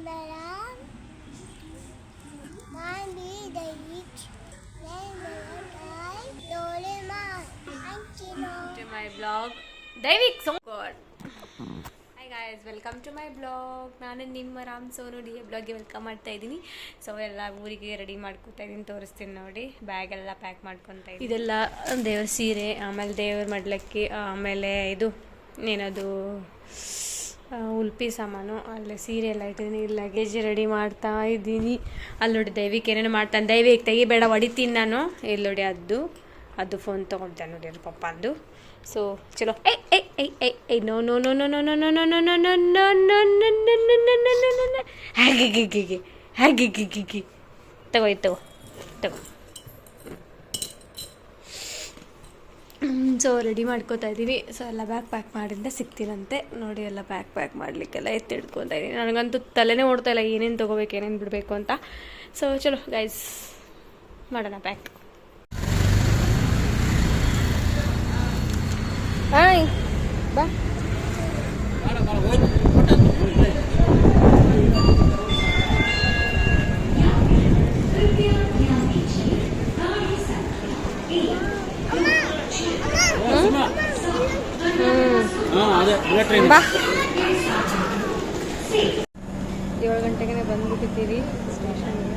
Nanaram. Mandi David. Nanaram. Dorema. Antino. to my blog Daivik ಸೋಂಕೋರ್ hi guys welcome to my blog ನಾನು ನಿಮ್ಮ Ram Sonu D A ಬ್ಲಾಗ್ಗೆ welcome ಮಾಡ್ತಾ ಇದ್ದೀನಿ so ಎಲ್ಲ ಊರಿಗೆ ರೆಡಿ ಮಾಡ್ಕೊತಾ ಇದ್ದೀನಿ ತೋರಿಸ್ತೀನಿ ನೋಡಿ ಬ್ಯಾಗ್ ಎಲ್ಲ ಪ್ಯಾಕ್ ಮಾಡ್ಕೊತಾ ಇದ್ದೀನಿ ಇದೆಲ್ಲ ದೇವ್ರ ಸೀರೆ ಆಮೇಲೆ ದೇವ್ರ ಮಡ್ಲಕ್ಕೆ ಆಮೇಲೆ ಇದು ಏನದು ಉಲ್ಪಿ ಸಾಮಾನು ಅಲ್ಲೇ ಸೀರೆ ಎಲ್ಲ ಇಟ್ಟಿದ್ದೀನಿ ಲಗೇಜ್ ರೆಡಿ ಮಾಡ್ತಾ ಇದ್ದೀನಿ ಅಲ್ಲಿ ನೋಡಿ ದೈವಿಕ್ ಏನೇನು ಮಾಡ್ತಾನೆ ದೈವಿಕ್ ತೆಗಿಬೇಡ ಹೊಡಿತೀನಿ ನಾನು ಇಲ್ಲಿ ನೋಡಿ ಅದು ಅದು ಫೋನ್ ತೊಗೊಳ್ತಾನೆ ನೋಡಿ ಅವ್ರ ಪಪ್ಪ ಅಂದು ಸೊ ಚಲೋ ಏ ಏಯ್ ಏಯ್ ಏಯ್ ಏಯ್ no no no no no no no no no no no no no no no no no no ಹಾಗೆ ಗಿ ನೋ ಗಿ ಹಾಗೆ ಗಿ ಗಿ ನೋ ತಗೋ ತಗೋ ತಗೋ ಸೊ ರೆಡಿ ಮಾಡ್ಕೋತಾ ಇದ್ದೀವಿ ಸೊ ಎಲ್ಲ ಬ್ಯಾಗ್ ಪ್ಯಾಕ್ ಮಾಡಿದ್ರೆ ಸಿಗ್ತೀನಂತೆ ನೋಡಿ, ಎಲ್ಲ ಬ್ಯಾಗ್ ಪ್ಯಾಕ್ ಮಾಡಲಿಕ್ಕೆಲ್ಲ ಎತ್ತಿ ಹಿಡ್ಕೊತಾ ಇದ್ದೀನಿ. ನನಗಂತೂ ತಲೆನೇ ಓಡ್ತಾ ಇಲ್ಲ. ಏನೇನು ತೊಗೋಬೇಕು, ಏನೇನು ಬಿಡಬೇಕು ಅಂತ. ಸೊ ಚಲೋ ಗೈಸ್ ಮಾಡೋಣ ಪ್ಯಾಕ್ ಹಾಯ್ ಬಾ. ಏಳು ಗಂಟೆಗೆ ಬಂದ್ಬಿಟ್ಟಿದ್ದೀವಿ ಸ್ಟೇಷನ್ಗೆ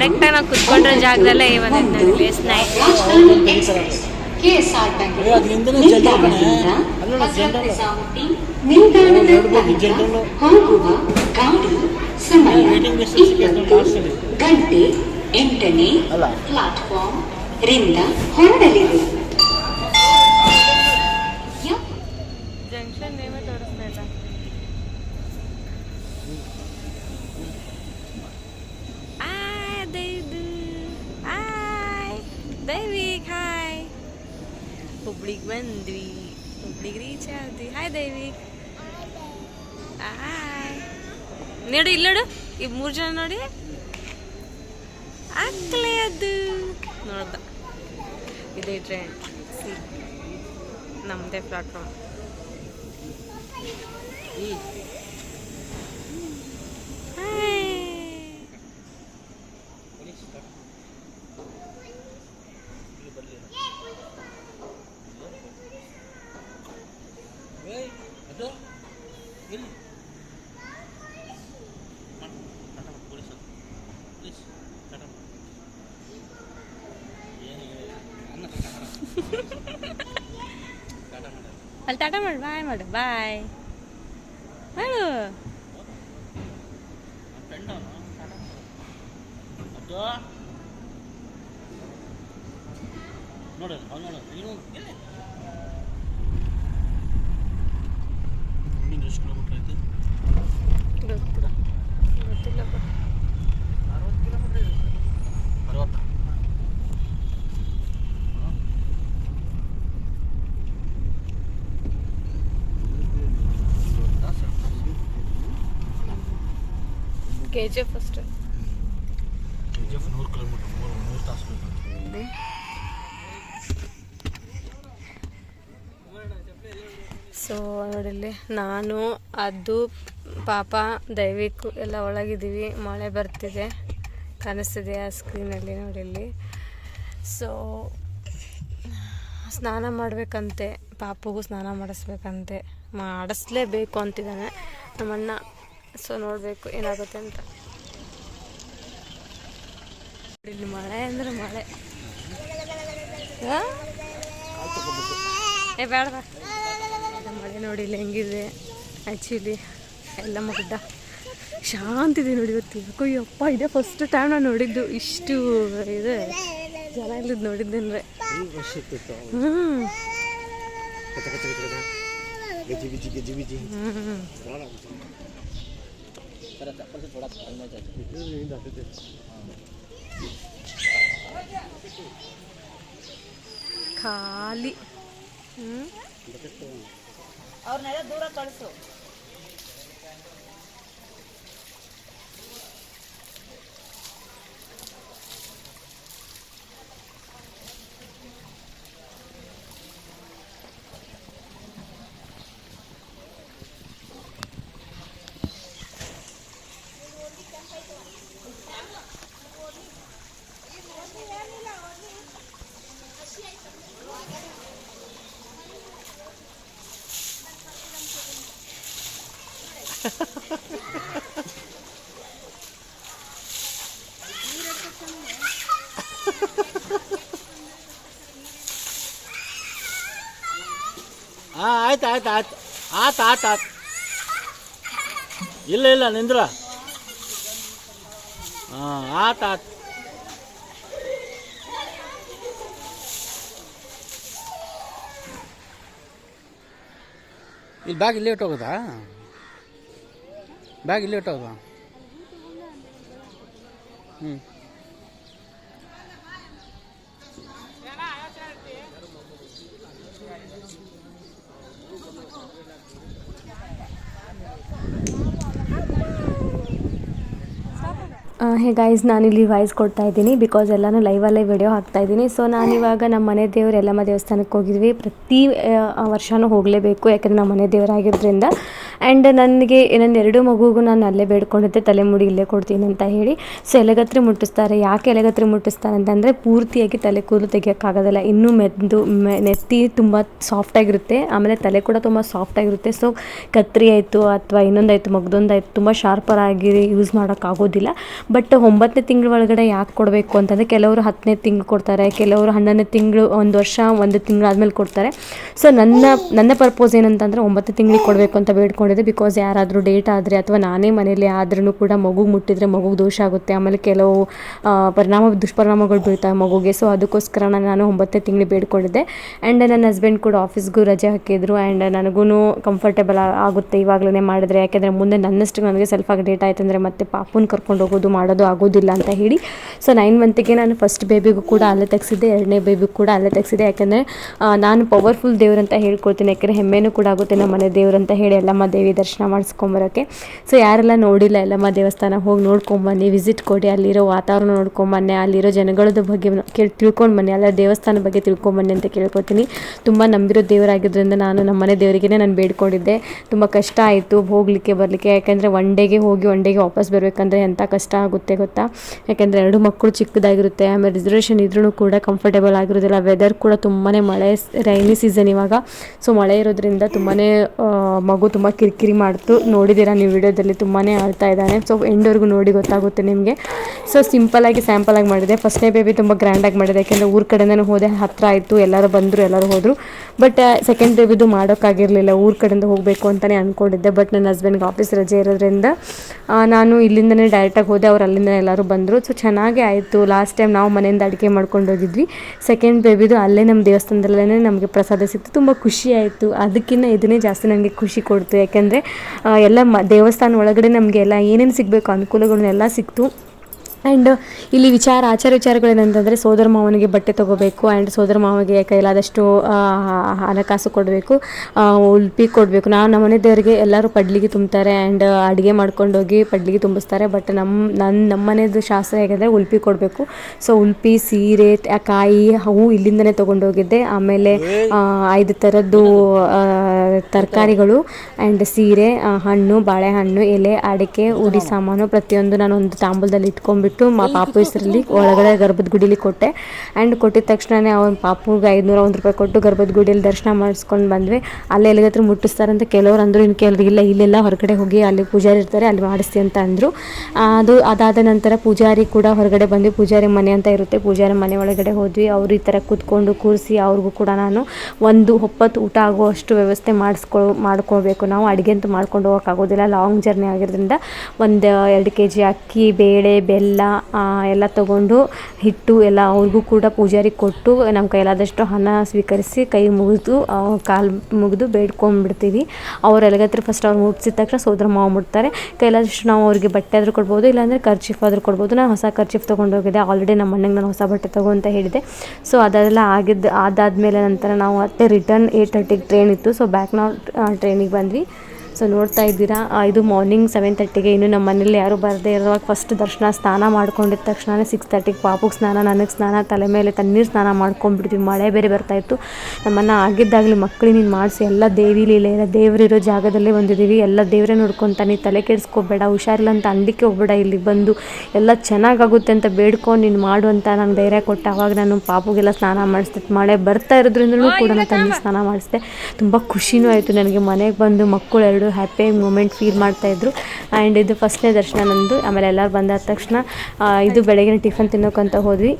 ಕರೆಕ್ಟಾಗಿ ನಾವು ಕುತ್ಕೊಂಡ್ರೆ ಜಾಗದಲ್ಲೇ ಈ ಗಂಟೆ ಎಂಟನೇ ಪ್ಲಾಟ್ಫಾರ್ಮ್ ರಿಂದ ಹೊರಡಲಿದೆ. ಹುಬ್ಳಿಗೆ ಬಂದ್ವಿ ಹುಬ್ಳಿಗೆ ರೀಚ್ ಆದ್ವಿ ಹಾಯ್ ದೇವಿ ಹಾಯ್ ನೋಡಿ ಇಲ್ಲಿ ನೋಡು. ಈ ಮೂರು ಜನ ನೋಡಿ. ಆಗ್ಲೇ ಅದು. ನೋಡ್ದ. ಇದೇ ಟ್ರೈನ್ ಸಿ. ನಮ್ಮದೇ ಪ್ಲಾಟ್ಫಾರ್ಮ್ ಏಯ್, ಅದು? ಎಲ್ಲಿ? ಮಾಡು, ಟಾಟಾ ಮಾಡು, ಪೊಲೀಸ್ ಅದು. ಪೊಲೀಸ್, ಟಾಟಾ ಮಾಡು. ಏನು ಹೇಳಿ? ಅನ್ನ ಟಾಟಾ ಮಾಡು. ಟಾಟಾ ಮಾಡು. ಅಲ್ಲಿ ಟಾಟಾ ಮಾಡು ಬಾಯ್ ಮಾಡು ಬಾಯ್ ಮಾಡು ನನ್ನ ಫ್ರೆಂಡ್ ಅವನು ಟಾಟಾ ಮಾಡು. ಅದು? ನೋಡು ಅವ್ನು ನೋಡು ನೀನು ಎಲ್ಲಿ ಇಲ್ಲಿಂದ ಎಷ್ಟು ಕಿಲೋಮೀಟ್ರ್ ಆಯ್ತು ಗೊತ್ತಿಲ್ಲ ಗೊತ್ತಿಲ್ಲಪ್ಪ ಅರವತ್ತು ಕಿಲೋಮೀಟ್ರ್ ಇದೆ ಅರವತ್ತ ಕೆ ಜಿ ಎಫ್ ಫಸ್ಟ್ ಜಫ್ ನೂರು ಕಿಲೋಮೀಟ್ರ್ ಮೂರು ಮೂರು ತಾಸು ಸೊ ನೋಡಿಲ್ಲಿ ನಾನು ಅದು ಪಾಪ ದಯವಿಟ್ಟು ಎಲ್ಲ ಒಳಗಿದ್ದೀವಿ. ಮಳೆ ಬರ್ತಿದೆ. ಕಾಣಿಸ್ತಿದೆ ಆ ಸ್ಕ್ರೀನಲ್ಲಿ ನೋಡಿಲ್ಲಿ. ಸೊ ಸ್ನಾನ ಮಾಡಬೇಕಂತೆ. ಪಾಪಗೂ ಸ್ನಾನ ಮಾಡಿಸ್ಬೇಕಂತೆ. ಮಾಡಿಸ್ಲೇಬೇಕು ಅಂತಿದ್ದಾನೆ. ನಮ್ಮಣ್ಣ ಸೊ ನೋಡಬೇಕು ಏನಾಗುತ್ತೆ ಅಂತ. ಇಲ್ಲಿ ಮಳೆ ಅಂದ್ರೆ ಮಳೆ? ಏ ಬೇಡ ಮಳೆ ನೋಡಿ ಇಲ್ಲಿ ಹೆಂಗಿದೆ? ಆ್ಯಕ್ಚುಲಿ ಎಲ್ಲ ಮಗುಡ್ಡ ಶಾಂತಿದೆ ನೋಡಿ ಇವತ್ತು. ಯಾಕೋ ಯಪ್ಪ ಇದೇ ಫಸ್ಟ್ ಟೈಮ್ ನಾನು ನೋಡಿದ್ದು. ಇಷ್ಟು ಇದೆ ಜನ ಇಲ್ಲದ್ ಹ್ಞೂ ಹ್ಞೂ ತರತಾ ಸ್ವಲ್ಪ ਥੋಡಾ ಹೊರಗೆ ಖಾಲಿ. ಅವರ ನೆರೆ ದೂರ ಕಳಸು. ಹಾಂ ಆಯ್ತು ಆಯ್ತು ಆಯ್ತು. ಆತು ಆತು ಆತು. ಇಲ್ಲ ಇಲ್ಲ, ನಿಂದ್ರ. ಹಾಂ ಆತು ಆಯ್ತು ಇಲ್ಲಿ ಬ್ಯಾಗ್ ಲೇಟ್ ಇಟ್ಟೋಗೋದಾ ಬ್ಯಾಗ್ ಇಲ್ಲಿ ಇಟ್ಟೋದು ಹ್ಞೂ ಹೇ ಗೈಸ್ ನಾನಿಲ್ಲಿ ವಾಯ್ಸ್ ಕೊಡ್ತಾ ಇದ್ದೀನಿ ಬಿಕಾಸ್ ಎಲ್ಲನೂ ಲೈವಲ್ಲೇ ವಿಡಿಯೋ ಹಾಕ್ತಾ ಇದ್ದೀನಿ. ಸೊ ನಾನಿವಾಗ ನಮ್ಮ ಮನೆ ದೇವ್ರು ಎಲ್ಲಮ್ಮ ದೇವಸ್ಥಾನಕ್ಕೆ ಹೋಗಿದ್ವಿ. ಪ್ರತಿ ವರ್ಷವೂ ಹೋಗಲೇಬೇಕು, ಯಾಕಂದರೆ ನಮ್ಮ ಮನೆ ದೇವರಾಗಿರೋದ್ರಿಂದ. ಆ್ಯಂಡ್ ನನಗೆ ನನ್ನ ಎರಡು ಮಗುಗೂ ನಾನು ಅಲ್ಲೇ ಬೇಡ್ಕೊಂಡಿದ್ದೆ ತಲೆ ಮುಡಿ ಇಲ್ಲೇ ಕೊಡ್ತೀನಿ ಅಂತ ಹೇಳಿ. ಸೊ ಎಲೆಗತ್ರಿ ಮುಟ್ಟಿಸ್ತಾರೆ. ಯಾಕೆ ಎಲೆಗತ್ರಿ ಮುಟ್ಟಿಸ್ತಾರೆ ಅಂತಂದರೆ ಪೂರ್ತಿಯಾಗಿ ತಲೆ ಕೂದಲು ತೆಗಿಯೋಕ್ಕಾಗೋದಿಲ್ಲ. ಇನ್ನೂ ಮೆದ್ದು, ಮೆ, ನೆತ್ತಿ ತುಂಬ ಸಾಫ್ಟಾಗಿರುತ್ತೆ ಆಮೇಲೆ ತಲೆ ಕೂಡ ತುಂಬ ಸಾಫ್ಟಾಗಿರುತ್ತೆ ಸೊ ಕತ್ರಿ ಆಯಿತು ಅಥವಾ ಇನ್ನೊಂದಾಯಿತು, ಮಗದೊಂದಾಯಿತು, ತುಂಬ ಶಾರ್ಪರ್ ಆಗಿ ಯೂಸ್ ಮಾಡೋಕ್ಕಾಗೋದಿಲ್ಲ. ಬಟ್ ಒಂಬತ್ತನೇ ತಿಂಗಳ ಒಳಗಡೆ ಯಾಕೆ ಕೊಡಬೇಕು ಅಂತಂದರೆ ಕೆಲವರು ಹತ್ತನೇ ತಿಂಗಳು ಕೊಡ್ತಾರೆ, ಕೆಲವರು ಹನ್ನೊಂದನೇ ತಿಂಗಳು, ಒಂದು ವರ್ಷ, ಒಂದು ತಿಂಗಳು ಆದಮೇಲೆ ಕೊಡ್ತಾರೆ. ಸೊ ನನ್ನ ನನ್ನ ಪರ್ಪೋಸ್ ಏನಂತಂದರೆ ಒಂಬತ್ತು ತಿಂಗಳಿಗೆ ಕೊಡಬೇಕು ಅಂತ ಬೇಡ್ಕೊಂಡಿದ್ದೆ ಬಿಕಾಸ್ ಯಾರಾದರೂ ಡೇಟ್ ಆದರೆ ಅಥವಾ ನಾನೇ ಮನೇಲಿ ಆದ್ರೂ ಕೂಡ ಮಗು ಮುಟ್ಟಿದರೆ ಮಗುಗೆ ದೋಷ ಆಗುತ್ತೆ. ಆಮೇಲೆ ಕೆಲವು ಪರಿಣಾಮ, ದುಷ್ಪರಿಣಾಮಗಳು ಬೀಳ್ತವೆ ಮಗುಗೆ. ಸೊ ಅದಕ್ಕೋಸ್ಕರ ನಾನು ಒಂಬತ್ತೇ ತಿಂಗಳು ಬೇಡ್ಕೊಂಡಿದ್ದೆ. ಆ್ಯಂಡ್ ನನ್ನ ಹಸ್ಬೆಂಡ್ ಕೂಡ ಆಫೀಸ್ಗೂ ರಜೆ ಹಾಕಿದ್ರು. ಆ್ಯಂಡ್ ನನಗೂ ಕಂಫರ್ಟೇಬಲ್ ಆಗುತ್ತೆ ಇವಾಗಲೇ ಮಾಡಿದ್ರೆ. ಯಾಕೆಂದರೆ ಮುಂದೆ ನನ್ನಷ್ಟು ನನಗೆ ಸೆಲ್ಫ್ ಡೇಟ್ ಆಯ್ತು ಅಂದರೆ ಮತ್ತೆ ಪಾಪುನ ಕರ್ಕೊಂಡು ಹೋಗೋದು, ಮಾಡೋದು ಆಗೋದಿಲ್ಲ ಅಂತ ಹೇಳಿ. ಸೊ ನೈನ್ ಮಂತಿಗೆ ನಾನು ಫಸ್ಟ್ ಬೇಬಿಗೂ ಕೂಡ ಅಲ್ಲೇ ತೆಗ್ಸಿದ್ದೆ. ಎರಡನೇ ಬೇಬಿಗೂ ಕೂಡ ಅಲ್ಲೇ ತೆಗೆಸಿದೆ ಯಾಕೆಂದರೆ ನಾನು ಪವರ್ಫುಲ್ ದೇವ್ರು ಅಂತ ಹೇಳ್ಕೊಳ್ತೀನಿ. ಯಾಕೆಂದರೆ ಹೆಮ್ಮೆನೂ ಕೂಡ ಆಗುತ್ತೆ ನಮ್ಮ ಮನೆ ದೇವ್ರು ಅಂತ ಹೇಳಿ. ಎಲ್ಲಮ್ಮ ದೇವಿ ದರ್ಶನ ಮಾಡಿಸ್ಕೊಂಬರೋಕ್ಕೆ. ಸೊ ಯಾರೆಲ್ಲ ನೋಡಿಲ್ಲ ಎಲ್ಲಮ್ಮ ದೇವಸ್ಥಾನ ಹೋಗಿ ನೋಡ್ಕೊಂಬನ್ನಿ ವಿಸಿಟ್ ಕೊಡಿ, ಅಲ್ಲಿರೋ ವಾತಾವರಣ ನೋಡ್ಕೊಂಬನ್ನಿ ಅಲ್ಲಿರೋ ಜನಗಳದ ಬಗ್ಗೆ ಕೇಳಿ ತಿಳ್ಕೊಂಡು ಬನ್ನಿ, ಅಲ್ಲ ದೇವಸ್ಥಾನ ಬಗ್ಗೆ ತಿಳ್ಕೊಂಬನ್ನಿ ಅಂತ ಕೇಳ್ಕೊತೀನಿ. ತುಂಬ ನಂಬಿರೋ ದೇವರಾಗಿದ್ದರಿಂದ ನಾನು ನಮ್ಮ ಮನೆ ದೇವರಿಗೆ ನಾನು ಬೇಡ್ಕೊಂಡಿದ್ದೆ. ತುಂಬ ಕಷ್ಟ ಆಯಿತು ಹೋಗಲಿಕ್ಕೆ, ಬರಲಿಕ್ಕೆ. ಯಾಕೆಂದರೆ ಒನ್ ಡೇಗೆ ಹೋಗಿ ಒನ್ ಡೇಗೆ ವಾಪಸ್ ಬರಬೇಕಂದ್ರೆ ಎಂಥ ಕಷ್ಟ ಆಗುತ್ತೆ ಗೊತ್ತಾ? ಯಾಕೆಂದರೆ ಎರಡು ಮಕ್ಕಳು ಚಿಕ್ಕದಾಗಿರುತ್ತೆ, ಆಮೇಲೆ ರಿಸರ್ವೇಷನ್ ಇದ್ರೂ ಕೂಡ ಕಂಫರ್ಟೇಬಲ್ ಆಗಿರೋದಿಲ್ಲ. ವೆದರ್ ಕೂಡ ತುಂಬಾ ಮಳೆ ರೈನಿ ಸೀಸನ್ ಇವಾಗ. ಸೊ ಮಳೆ ಇರೋದ್ರಿಂದ ತುಂಬಾ ಮಗು ತುಂಬ ಕಿರಿಕಿರಿ ಮಾಡ್ತು. ನೋಡಿದ್ದೀರಾ, ನೀವು ವಿಡಿಯೋದಲ್ಲಿ ತುಂಬಾ ಆಳ್ತಾ ಇದ್ದಾನೆ. ಸೊ ಎಂಡ್ವರೆಗೂ ನೋಡಿ ಗೊತ್ತಾಗುತ್ತೆ ನಿಮಗೆ. ಸೊ ಸಿಂಪಲಾಗಿ ಸ್ಯಾಂಪಲಾಗಿ ಮಾಡಿದೆ. ಫಸ್ಟ್ನೇ ಬೇಬಿ ತುಂಬ ಗ್ರ್ಯಾಂಡಾಗಿ ಮಾಡಿದೆ. ಯಾಕೆಂದರೆ ಊರ ಕಡೆಯಿಂದನೂ ಹೋದೆ ಹತ್ತಿರ ಆಯಿತು, ಎಲ್ಲರೂ ಬಂದರು, ಎಲ್ಲರೂ ಹೋದರು. ಬಟ್ ಸೆಕೆಂಡ್ ಬೇಬಿದು ಮಾಡೋಕ್ಕಾಗಿರಲಿಲ್ಲ. ಊರ ಕಡೆಯಿಂದ ಹೋಗಬೇಕು ಅಂತಲೇ ಅಂದ್ಕೊಂಡಿದ್ದೆ ಬಟ್ ನನ್ನ ಹಸ್ಬೆಂಡ್ಗೆ ಆಫೀಸ್ ರಜೆ ಇರೋದ್ರಿಂದ ನಾನು ಇಲ್ಲಿಂದನೇ ಡೈರೆಕ್ಟಾಗಿ ಹೋದೆ. ಅವ್ರು ಅಲ್ಲಿಂದ ಎಲ್ಲರೂ ಬಂದರು. ಸೊ ಚೆನ್ನಾಗೇ ಆಯಿತು. ಲಾಸ್ಟ್ ಟೈಮ್ ನಾವು ಮನೆಯಿಂದ ಅಡುಗೆ ಮಾಡ್ಕೊಂಡು ಹೋಗಿದ್ವಿ. ಸೆಕೆಂಡ್ ಬೇಬಿದು ಅಲ್ಲೇ ನಮ್ಮ ದೇವಸ್ಥಾನದಲ್ಲೇ ನಮಗೆ ಪ್ರಸಾದ ಸಿಕ್ತು. ತುಂಬ ಖುಷಿ ಆಯಿತು. ಅದಕ್ಕಿಂತ ಇದನ್ನೇ ಜಾಸ್ತಿ ನನಗೆ ಖುಷಿ ಕೊಡ್ತು. ಯಾಕೆಂದರೆ ಎಲ್ಲ ಮ ದೇವಸ್ಥಾನ ಒಳಗಡೆ ನಮಗೆ ಎಲ್ಲ ಏನೇನು ಸಿಗಬೇಕು ಅನುಕೂಲಗಳನ್ನೆಲ್ಲ ಸಿಕ್ತು. ಆ್ಯಂಡ್ ಇಲ್ಲಿ ವಿಚಾರ, ಆಚಾರ ವಿಚಾರಗಳೇನಂತಂದರೆ ಸೋದರ ಮಾವನಿಗೆ ಬಟ್ಟೆ ತೊಗೋಬೇಕು ಆ್ಯಂಡ್ ಸೋದರ ಮಾವನಿಗೆ ಕೈಲಾದಷ್ಟು ಹಣಕಾಸು ಕೊಡಬೇಕು ಉಲ್ಪಿ ಕೊಡಬೇಕು. ನಾವು ನಮ್ಮ ದೇವರಿಗೆ ಎಲ್ಲರೂ ಪಡ್ಲಿಗೆ ತುಂಬ್ತಾರೆ ಆ್ಯಂಡ್ ಅಡುಗೆ ಮಾಡ್ಕೊಂಡೋಗಿ ಪಡ್ಲಿಗೆ ತುಂಬಿಸ್ತಾರೆ. ಬಟ್ ನಮ್ಮ ನನ್ನ ನಮ್ಮ ಮನೆಯದು ಶಾಸ್ತ್ರ ಹೇಗೆಂದರೆ ಉಲ್ಪಿ ಕೊಡಬೇಕು. ಸೊ ಉಲ್ಪಿ ಸೀರೆ ಕಾಯಿ ಹೂವು ಇಲ್ಲಿಂದನೇ ತೊಗೊಂಡೋಗಿದ್ದೆ. ಆಮೇಲೆ ಐದು ಥರದ್ದು ತರಕಾರಿಗಳು ಆ್ಯಂಡ್ ಸೀರೆ ಹಣ್ಣು, ಬಾಳೆಹಣ್ಣು, ಎಲೆ, ಅಡಿಕೆ, ಉಡಿ ಸಾಮಾನು ಪ್ರತಿಯೊಂದು ನಾನು ಒಂದು ತಾಂಬೂಲದಲ್ಲಿ ಇಟ್ಕೊಂಡ್ಬಿಟ್ಟು ಮಾ ಪಾಪು ಹೆಸರಲ್ಲಿ ಒಳಗಡೆ ಗರ್ಭದ ಗುಡಿಲಿ ಕೊಟ್ಟೆ. ಆ್ಯಂಡ್ ಕೊಟ್ಟಿದ ತಕ್ಷಣನೇ ಅವನ ಪಾಪುಗೆ ಐದುನೂರ ಒಂದು ರೂಪಾಯಿ ಕೊಟ್ಟು ಗರ್ಭದ ಗುಡಿಯಲ್ಲಿ ದರ್ಶನ ಮಾಡಿಸ್ಕೊಂಡು ಬಂದ್ವಿ. ಅಲ್ಲೇ ಎಲ್ಲಿಗತ್ರ ಮುಟ್ಟಿಸ್ತಾರಂತ ಕೆಲವ್ರು ಅಂದರು, ಇನ್ನು ಕೆಲವ್ರು ಇಲ್ಲ, ಇಲ್ಲೆಲ್ಲ ಹೊರಗಡೆ ಹೋಗಿ ಅಲ್ಲಿ ಪೂಜಾರಿ ಇರ್ತಾರೆ, ಅಲ್ಲಿ ಮಾಡಿಸ್ತಿ ಅಂತ ಅಂದರು. ಅದು ಅದಾದ ನಂತರ ಪೂಜಾರಿ ಕೂಡ ಹೊರಗಡೆ ಬಂದ್ವಿ. ಪೂಜಾರಿ ಮನೆ ಅಂತ ಇರುತ್ತೆ. ಪೂಜಾರಿ ಮನೆ ಒಳಗಡೆ ಹೋದ್ವಿ. ಅವ್ರು ಈ ಥರ ಕೂತ್ಕೊಂಡು ಕೂರಿಸಿ ಅವ್ರಿಗೂ ಕೂಡ ನಾನು ಒಂದು ಹೊಪ್ಪತ್ತು ಊಟ ಆಗುವಷ್ಟು ವ್ಯವಸ್ಥೆ ಮಾಡಿಸ್ಕೊ ಮಾಡ್ಕೊಬೇಕು ನಾವು ಅಡುಗೆ ಅಂತೂ ಮಾಡ್ಕೊಂಡು ಹೋಗೋಕ್ಕಾಗೋದಿಲ್ಲ ಲಾಂಗ್ ಜರ್ನಿ ಆಗಿರೋದ್ರಿಂದ ಒಂದು ಎರಡು ಕೆ ಜಿ ಅಕ್ಕಿ, ಬೇಳೆ, ಬೆಲ್ಲ ಬೆಲ್ಲ ಆ, ಎಲ್ಲ ತಗೊಂಡು ಹಿಟ್ಟು ಎಲ್ಲ ಅವ್ರಿಗೂ ಕೂಡ ಪೂಜಾರಿಗೆ ಕೊಟ್ಟು ನಮ್ಮ ಕೈಲಾದಷ್ಟು ಹಣ ಸ್ವೀಕರಿಸಿ ಕೈ ಮುಗಿದು ಕಾಲು ಮುಗಿದು ಬೇಡ್ಕೊಂಡ್ಬಿಡ್ತೀವಿ. ಅವ್ರು ಎಲ್ಲಿಗತ್ರ ಫಸ್ಟ್ ಅವ್ರು ಮುಗಿಸಿದ ತಕ್ಷಣ ಸೋದರ ಮಾವ ಮುಡ್ತಾರೆ ಕೈಲಾದಷ್ಟು ನಾವು ಅವ್ರಿಗೆ ಬಟ್ಟೆ ಆದರೂ ಕೊಡ್ಬೋದು ಇಲ್ಲಾಂದರೆ ಖರ್ಚೀಫ್ ಆದರೂ ಕೊಡ್ಬೋದು. ನಾನು ಹೊಸ ಖರ್ಚೀಫ್ ತೊಗೊಂಡೋಗಿದ್ದೆ ಆಲ್ರೆಡಿ ನಮ್ಮ ಅಣ್ಣಗೆ ನಾನು ಹೊಸ ಬಟ್ಟೆ ತಗೋ ಅಂತ ಹೇಳಿದೆ. ಸೊ ಅದೆಲ್ಲ ಆಗಿದ್ದು ಅದಾದಮೇಲೆ ನಂತರ ನಾವು ಮತ್ತೆ ರಿಟರ್ನ್ ಏಯ್ಟ್ ತರ್ಟಿಗೆ ಟ್ರೈನ್ ಇತ್ತು. ಸೊ ಬ್ಯಾಕ್ ನಾವು ಟ್ರೈನಿಗೆ ಬಂದ್ವಿ. ಸೊ ನೋಡ್ತಾ ಇದ್ದೀರಾ? ಇದು ಮಾರ್ನಿಂಗ್ ಸೆವೆನ್ ತರ್ಟಿಗೆ ಇನ್ನು ನಮ್ಮ ಮನೇಲಿ ಯಾರೂ ಬರದೇ ಇರೋವಾಗ ಫಸ್ಟ್ ದರ್ಶನ ಸ್ನಾನ ಮಾಡ್ಕೊಂಡಿದ್ದ ತಕ್ಷಣ ಸಿಕ್ಸ್ ತರ್ಟಿಗೆ ಪಾಪುಗೆ ಸ್ನಾನ ನನಗೆ ಸ್ನಾನ ತಲೆ ಮೇಲೆ ತಣ್ಣೀರು ಸ್ನಾನ ಮಾಡ್ಕೊಂಡ್ಬಿಡ್ತೀವಿ. ಮಳೆ ಬೇರೆ ಬರ್ತಾಯಿತ್ತು ನಮ್ಮನ್ನು ಆಗಿದ್ದಾಗಲಿ ಮಕ್ಕಳು ನೀನು ಮಾಡಿಸಿ ಎಲ್ಲ ದೇವಿ ಲೀಲೆ ಎಲ್ಲ ದೇವರಿರೋ ಜಾಗದಲ್ಲೇ ಬಂದಿದ್ದೀವಿ. ಎಲ್ಲ ದೇವರೇ ನೋಡ್ಕೊತಾನೆ ತಲೆ ಕೆಡಿಸ್ಕೋಬೇಡ ಹುಷಾರಿಲ್ಲ ಅಂತ ಅನ್ಲಿಕ್ಕೆ ಹೋಗ್ಬೇಡ ಇಲ್ಲಿ ಬಂದು. ಎಲ್ಲ ಚೆನ್ನಾಗಾಗುತ್ತೆ ಅಂತ ಬೇಡ್ಕೊಂಡು ನೀನು ಮಾಡು ಅಂತ ನಾನು ಧೈರ್ಯ ಕೊಟ್ಟೆ ಅವಾಗ ನಾನು ಪಾಪುಗೆಲ್ಲ ಸ್ನಾನ ಮಾಡಿಸ್ದೆ. ಮಳೆ ಬರ್ತಾ ಇರೋದ್ರಿಂದ ಕೂಡ ನಾನು ತಣ್ಣೀರು ಸ್ನಾನ ಮಾಡಿಸಿದೆ. ತುಂಬ ಖುಷಿನೂ ಆಯಿತು ನನಗೆ ಮನೆಗೆ ಬಂದು ಮಕ್ಕಳು ಹ್ಯಾಪಿ ಮೂಮೆಂಟ್ ಫೀಲ್ ಮಾಡ್ತಾಯಿದ್ರು ಆ್ಯಂಡ್ ಇದು ಫಸ್ಟ್ನೇ ದರ್ಶನ ನಂದು. ಆಮೇಲೆ ಎಲ್ಲರೂ ಬಂದಾದ ತಕ್ಷಣ ಇದು ಬೆಳಗಿನ ಟಿಫನ್ ತಿನ್ನೋಕ್ಕಂತ ಹೋದ್ವಿ.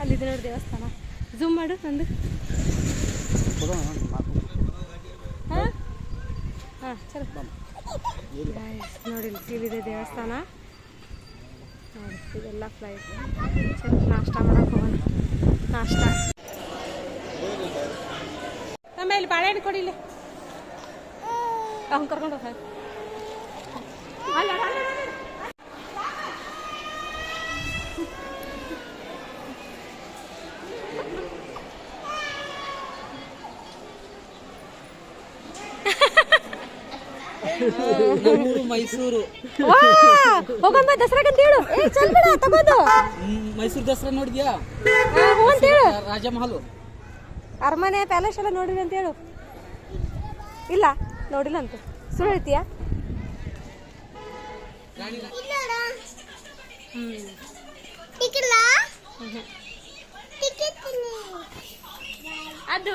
ಅಲ್ಲಿದೆ ನೋಡಿ ದೇವಸ್ಥಾನ ಝೂಮ್ ಮಾಡು ನಂದು ಹಾಂ ಹಾಂ ಚಲೋ ನೋಡಿ ಇಲ್ಲಿ ಇಲ್ಲಿದೆ ದೇವಸ್ಥಾನ ನೋಡಿ ಇದೆಲ್ಲ ಫ್ಲೈಟ್ ಚಲೋ ನಾಷ್ಟ ಮಾಡಕ್ಕೆ ಹೋಗೋಣ ನಾಷ್ಟ ನಮ್ಮ ಇಲ್ಲಿ ಬಾಳೆಹಣ್ಣು ಕೊಡಿ ಇಲ್ಲಿ. ಅವ್ನು ಕರ್ಕೊಂಡು ಹೋಗ. ಅಲ್ಲ ಅಲ್ಲ, ಅಲ್ಲ, ಅಲ್ಲ. ನಮ್ಮೂರು ಮೈಸೂರು. ಹೋಗಮ್ಮ ದಸರಾ ಹೇಳು. ಏ ಚಲ್ ಬಿಡ ತಗೋದು ಮೈಸೂರು ದಸರಾ ನೋಡಿದ್ಯಾ? ಅಂತ ರಾಜಮಹಲ್. ಅರಮನೆ ಪ್ಯಾಲೇಸ್ ಎಲ್ಲ ನೋಡಿರಿ ಅಂತ ಹೇಳು. ಇಲ್ಲ ನೋಡಿಲ್ಲ ಅಂತ. ಸುಳ್ಳು ಹೇಳ್ತೀಯಾ? ಇಲ್ಲೋಡ ಟಿಕಿಲ್ಲ ಟಿಕೆಟ್ ಅದು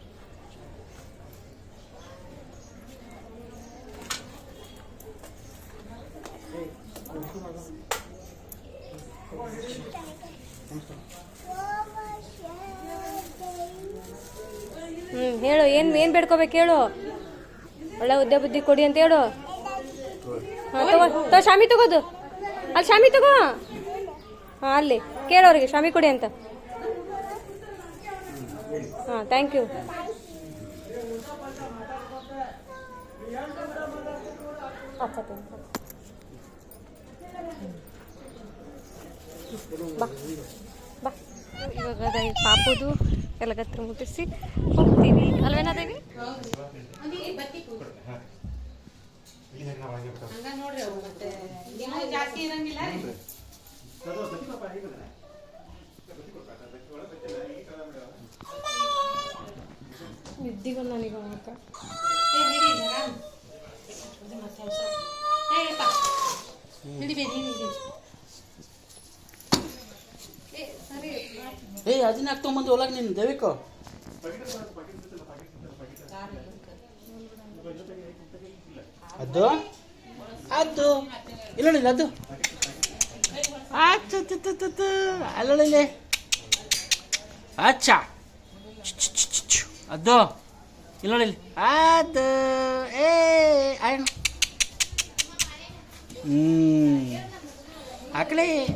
ಹೇಳು, ಏನು ಏನು ಬೇಡ್ಕೋಬೇಕು ಹೇಳು? ಒಳ್ಳೆ ಉದ್ದೆ ಬುದ್ಧಿ ಕೊಡಿ ಅಂತ ಹೇಳು. ಹಾಂ, ತಗೋ ತಗೋ, ಶಾಮಿ ತಗೋದು. ಅಲ್ಲಿ ಶಾಮಿ ತಗೋ. ಹಾಂ, ಅಲ್ಲಿ. ಕೇಳೋರಿಗೆ ಶಾಮಿ ಕೊಡಿ ಅಂತ. ಹಾಂ ಥ್ಯಾಂಕ್ ಯು ಬಾ. ಬಾ. ಇವಾಗ ಪಾಪದು. ಎಲ್ಲಗತ್ರ ಮುಟ್ಟಿಸಿ ಹೋಗ್ತೀವಿ. ಅಲ್ವೇನಾ ದೇವಿ? ನಿದ್ದಿಗೊಂದು ನನಗೆ ಮಾತ್ರ. ಏ ಅದನ್ನ ಯಾಕೆ ತೊಗೊಂಬಂದು ಒಳಗೆ ನೀನು? ದೇವಿಕ. ಅದು? ಅದು. ಇಲ್ಲ ಅದು. ಆಚ ಅಲ್ಲೊಳ್ಳೆ ಅಚ್ಚ. ಅದು. ಇಲ್ಲ ನೋಡಿ ಅದು. ಏ ಆಯ್ತು ಹ್ಞೂ ಹ್ಮ್,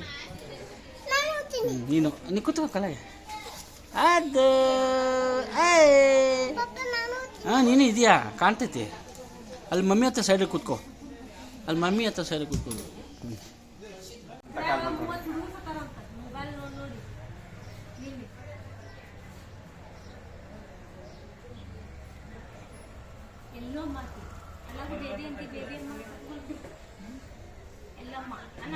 ನೀನು ನೀ ಕೂತ್ಕೋ ಕಲಾಗೆ ಅದು ಹಾಂ ನೀನು ಇದೆಯಾ? ಕಾಣ್ತೈತಿ. ಅಲ್ಲಿ ಮಮ್ಮಿ ಹತ್ರ ಸೈಡಿಗೆ ಕೂತ್ಕೋ. ಅಲ್ಲಿ ಮಮ್ಮಿ ಹತ್ರ ಸೈಡಿಗೆ ಕೂತ್ಕೋ. ಎಲ್ಲೋ ಮಾತಿ ಅಲ್ಲ ಬೇಬಿ ಅಂತ ಬೇಬಿ ಎಲ್ಲಮ್ಮ, ಅಣ್ಣ.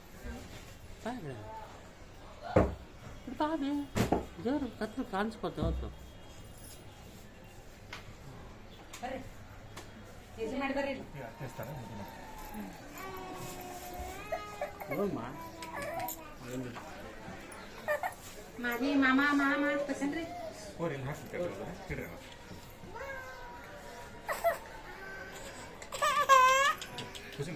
ಹತ್ರ ಕಾಣಿಸ್ಕೊತ ಹೊತ್ತು ಮಾರಿ ಮಾಮ ಮಾಮ ಅಂತಕಂದ್ರಿ ಓರಿಲ್ ಹಾಕ್ತಿದ್ರು ಕಿಡ್ರ ಖುಷಿ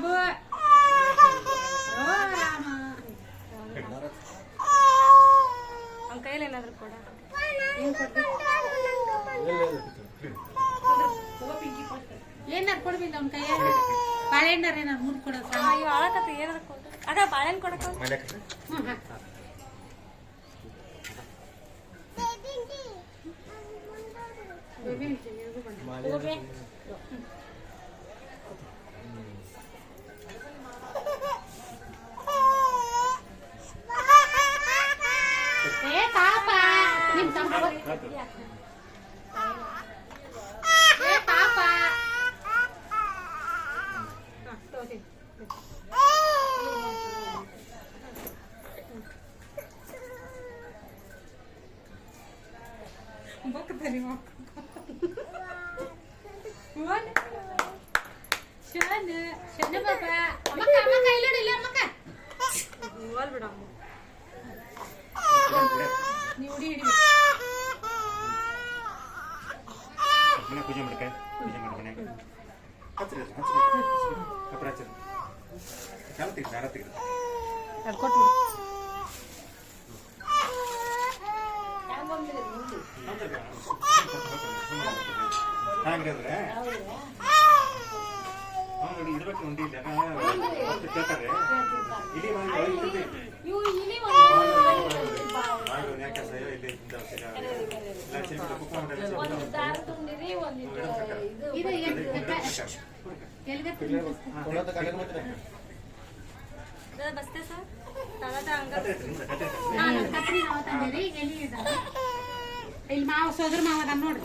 బాబు వంకాయలు ఏనాదరు కూడా ಏನಾರು ಕೊಡ್ಬಿಲ್ಲ ಅವ್ನ ಕೈಯ ಬಾಳೆಹಣ್ಣಾರೇನಾರು ಮುರ್ಕೊಡೋ ಅಯ್ಯೋ ಆಳಕತ್ತೆ ಏನಾರು ಕೊಡ ಅದ ಬಾಳೆಹಣ್ಣು ಕೊಡಕ್ಕ ಹ್ಞೂ ಹಾಂ Yeah. ಅದು ನೋಡಿ ಇರ್ಬೇಕು ಉಂಡಿ ಇಲ್ಲ ಬಸ್ತೆ ಸರ್ ಇಲ್ಲಿ ಮಾವ ಸೋದ್ರ ಮಾವ ನಾನು ನೋಡು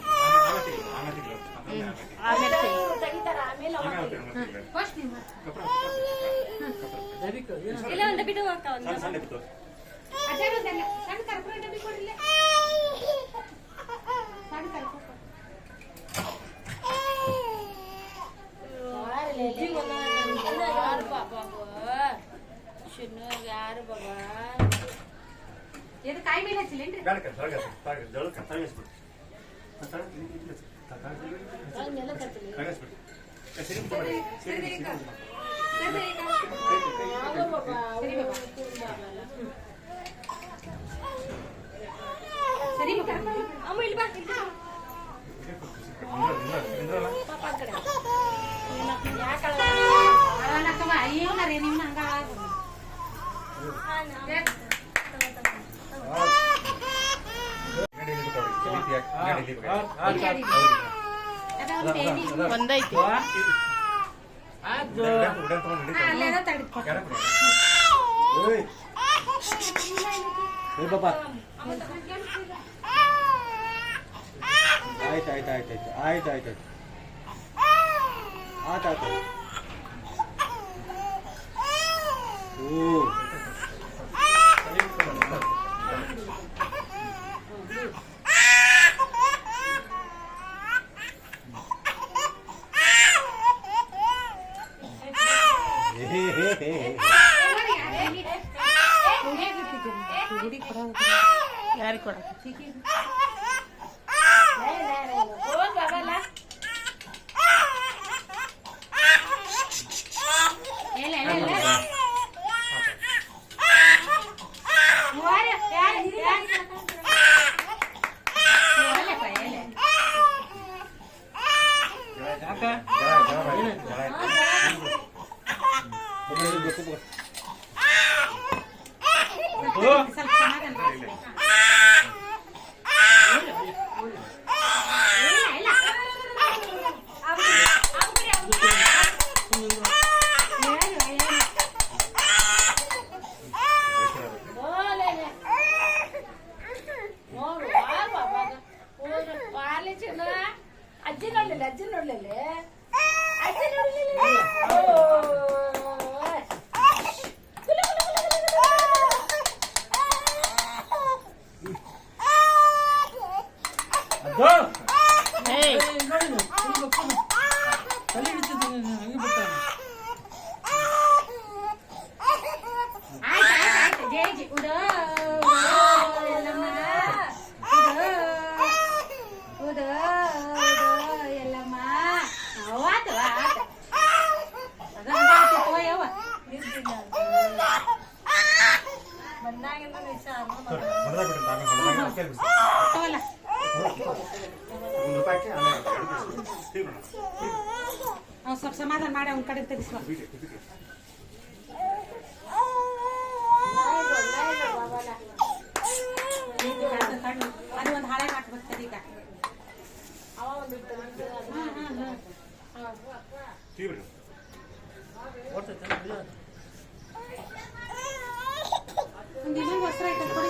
ಇಲ್ಲ ಒಂದು ಬಿಡು ಅಕ್ಕ ಒಂದು. ಅದೇ ಒಂದಲ್ಲ ಸಣ್ಣ ಕರ್ಪೂರ ಡಬ್ಬಿ ಕೊಡಿಲ್ಲ Ayo, nari ini mah enggak. ಒಂದೈತಿ ಅದು ಉಡನ್- ಉಡನ್ ತಗೊಂಡು ನಡೀತಾರೆ. ಅಲ್ಲೇ ಅದ ತಡಿಪ ಯಾರ ಕೊಡು? ಓಯ್. ಏ ಬಾಬಾ ಆಯ್ತು ಆಯ್ತು ಆಯ್ತು ಆಯ್ತು ಆಯ್ತು ಆಯ್ತು ಆಯ್ತು ಆಯ್ತು ಆಯ್ತು ಓ ಹೇ ಹೇ ಹೇ ಹೇ ಯಾರಿಗೆ ಕೊಡಕ್ಕೆ ಅದು ಏಯ್ ನೋಡಿ ತಲೆ ಹಿಡಿತಿದ್ದೀನಿ ನೀನು, ಹಂಗೆ ಬಿಡ್ತಾನೆ ಆಯ್ತು ಆಯ್ತು ಆಯ್ತು ಜೈ ಜೈ ಉದೋ ಉದೋ ಎಲ್ಲಮ್ಮ ಉದೋ ಉದೋ ಉದೋ ಎಲ್ಲಮ್ಮ ಆತು ಆತು ಅದೊಂದು ಆತು ತಗೋ ಯವ್ವ ಹೊಡೆದ ಬಿಟ್ಟು ಆಮೇಲೆ ಹೊಡೆದಾಗ ಕೈ ಬಿಡಿಸಿ. ತಗೋಲ್ಲ ಒಂದು ರೂಪಾಯಿ ಹಾಕಿ ಆಮೇಲೆ ಎರಡು ಬಿಡಿಸಿ. ಹೀಗೆ ಮಾಡು. ಅವ್ನು ಸ್ವಲ್ಪ ಸಮಾಧಾನ ಮಾಡಿ ಅವ್ನ ಕಡೆ ತೆಗಿಸ್ಬಾ ಹೀಗೆ, ಹೀಗೆ. ಅದು ಒಂದು ಹಾಳೆ ಹಾಕ್ಬೇಕು ತಡೀಗ ಹೀಗೆ ಬಿಡು. ಓಡ್ತೈತೆ ಇಲ್ಲ ಒಂದು ಇನ್ನೊಂದು ವಸ್ತ್ರ ಐತೆ ಕೊಡಿ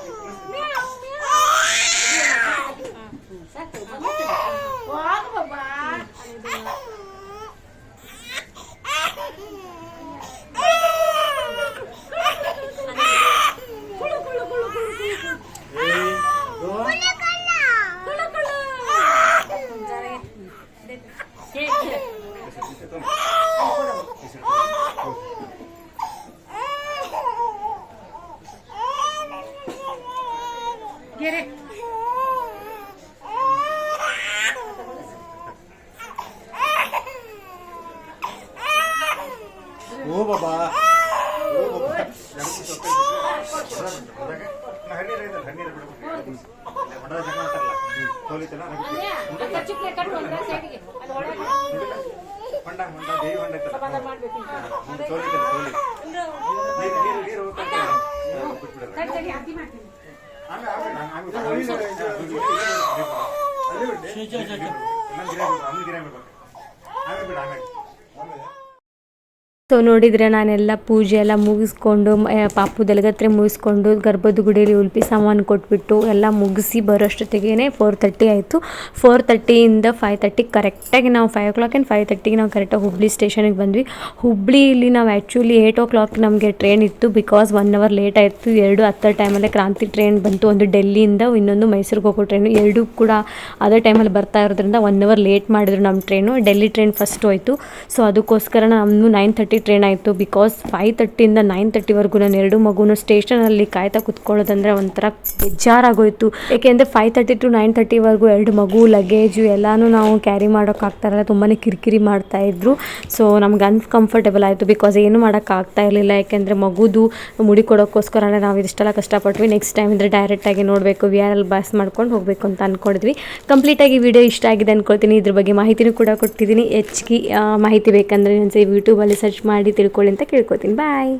ಹೊಂಡ ಹೊಂಡ ದೇವಿ ಹೊಂಡ ಐತಲ್ಲ ಮುಂದೆ ತೋಲಿತಲ್ಲ ತೋಲಿ ನೀರು ನೀರು ನೀರು ಹೋಗ್ತಾ ಬಿಟ್ಬಿಡೋದು ಕಟ್ ತಡಿ ಅರ್ಧಿ ಮಾಡ್ತೀನಿ ಆಮೇಲೆ ಆಮೇಲೆ ಆಮೇಲೆ ಸೊ ನೋಡಿದರೆ ನಾನೆಲ್ಲ ಪೂಜೆ ಎಲ್ಲ ಮುಗಿಸ್ಕೊಂಡು ಪಾಪು ದಲಗತ್ರೆ ಮುಗಿಸ್ಕೊಂಡು ಗರ್ಭದ ಗುಡಿಯಲ್ಲಿ ಉಲ್ಪಿ ಸಾಮಾನು ಕೊಟ್ಬಿಟ್ಟು ಎಲ್ಲ ಮುಗಿಸಿ ಬರೋಷ್ಟೊತ್ತಿಗೆ ಫೋರ್ ತರ್ಟಿ ಆಯಿತು. ಫೋರ್ ತರ್ಟಿಯಿಂದ ಫೈವ್ ತರ್ಟಿ ಕರೆಕ್ಟಾಗಿ ನಾವು five o'clock and five ತರ್ಟಿಗೆ ನಾವು ಕರೆಕ್ಟಾಗಿ ಹುಬ್ಳಿ ಸ್ಟೇಷನಿಗೆ ಬಂದ್ವಿ. ಹುಬ್ಳಿಯಲ್ಲಿ ನಾವು ಆ್ಯಕ್ಚುಲಿ ಏಯ್ಟ್ ಓ ಕ್ಲಾಕ್ ನಮಗೆ ಟ್ರೈನ್ ಇತ್ತು ಬಿಕಾಸ್ ಒನ್ ಅವರ್ ಲೇಟ್ ಆಯಿತು. ಎರಡು ಹತ್ತರ ಟೈಮಲ್ಲೇ ಕ್ರಾಂತಿ ಟ್ರೈನ್ ಬಂತು, ಒಂದು ಡೆಲ್ಲಿಯಿಂದ ಇನ್ನೊಂದು ಮೈಸೂರಿಗೆ ಹೋಗೋ ಟ್ರೈನು ಎರಡೂ ಕೂಡ ಅದೇ ಟೈಮಲ್ಲಿ ಬರ್ತಾ ಇರೋದ್ರಿಂದ ಒನ್ ಅವರ್ ಲೇಟ್ ಮಾಡಿದ್ರು ನಮ್ಮ ಟ್ರೈನು ಡೆಲ್ಲಿ ಟ್ರೈನ್ ಫಸ್ಟ್ ಹೋಯಿತು. ಸೊ ಅದಕ್ಕೋಸ್ಕರ ನಮ್ಮದು ನೈನ್ ತರ್ಟಿ ಟ್ರೈನ್ ಆಯಿತು. ಬಿಕಾಸ್ ಫೈವ್ ತರ್ಟಿಯಿಂದ ನೈನ್ ತರ್ಟಿವರೆಗೂ ನಾನು ಎರಡು ಮಗುನು ಸ್ಟೇಷನಲ್ಲಿ ಕಾಯ್ತಾ ಕುತ್ಕೊಳ್ಳೋದಂದ್ರೆ ಒಂಥರ ಬೇಜಾರಾಗೋಯಿತು. ಏಕೆಂದರೆ ಫೈವ್ ತರ್ಟಿ ಟು ನೈನ್ ತರ್ಟಿವರೆಗೂ ಎರಡು ಮಗು ಲಗೇಜು ಎಲ್ಲನೂ ನಾವು ಕ್ಯಾರಿ ಮಾಡೋಕ್ಕಾಗ್ತಾರಲ್ಲ ತುಂಬಾ ಕಿರಿಕಿರಿ ಮಾಡ್ತಾಯಿದ್ರು ಸೊ ನಮ್ಗೆ ಅನ್ಕಂಫರ್ಟೇಬಲ್ ಆಯಿತು. ಬಿಕಾಸ್ ಏನು ಮಾಡೋಕ್ಕಾಗ್ತಾ ಇರಲಿಲ್ಲ. ಯಾಕೆಂದರೆ ಮಗುದು ಮುಡಿ ಕೊಡೋಕ್ಕೋಸ್ಕರನೇ ನಾವು ಇದಿಷ್ಟೆಲ್ಲ ಕಷ್ಟಪಟ್ವಿ. ನೆಕ್ಸ್ಟ್ ಟೈಮ್ ಅಂದರೆ ಡೈರೆಕ್ಟಾಗಿ ನೋಡಬೇಕು. ವಿ ಆರ್ ಎಲ್ ಬಸ್ ಮಾಡ್ಕೊಂಡು ಹೋಗಬೇಕು ಅಂತ ಅಂದ್ಕೊಂಡಿದ್ವಿ ಕಂಪ್ಲೀಟಾಗಿ ವಿಡಿಯೋ ಇಷ್ಟ ಆಗಿದೆ ಅಂದ್ಕೊಳ್ತೀನಿ ಇದ್ರ ಬಗ್ಗೆ ಮಾಹಿತಿನೂ ಕೂಡ ಕೊಟ್ಟಿದ್ದೀನಿ. ಹೆಚ್ಚಿಗೆ ಮಾಹಿತಿ ಬೇಕಂದರೆ ಒಂದ್ಸರಿ ಯೂಟ್ಯೂಬಲ್ಲಿ ಸರ್ಚ್ ಮಾಡಿ ತಿಳ್ಕೊಳ್ಳಿ ಅಂತ ಕೇಳ್ಕೊತೀನಿ. ಬಾಯ್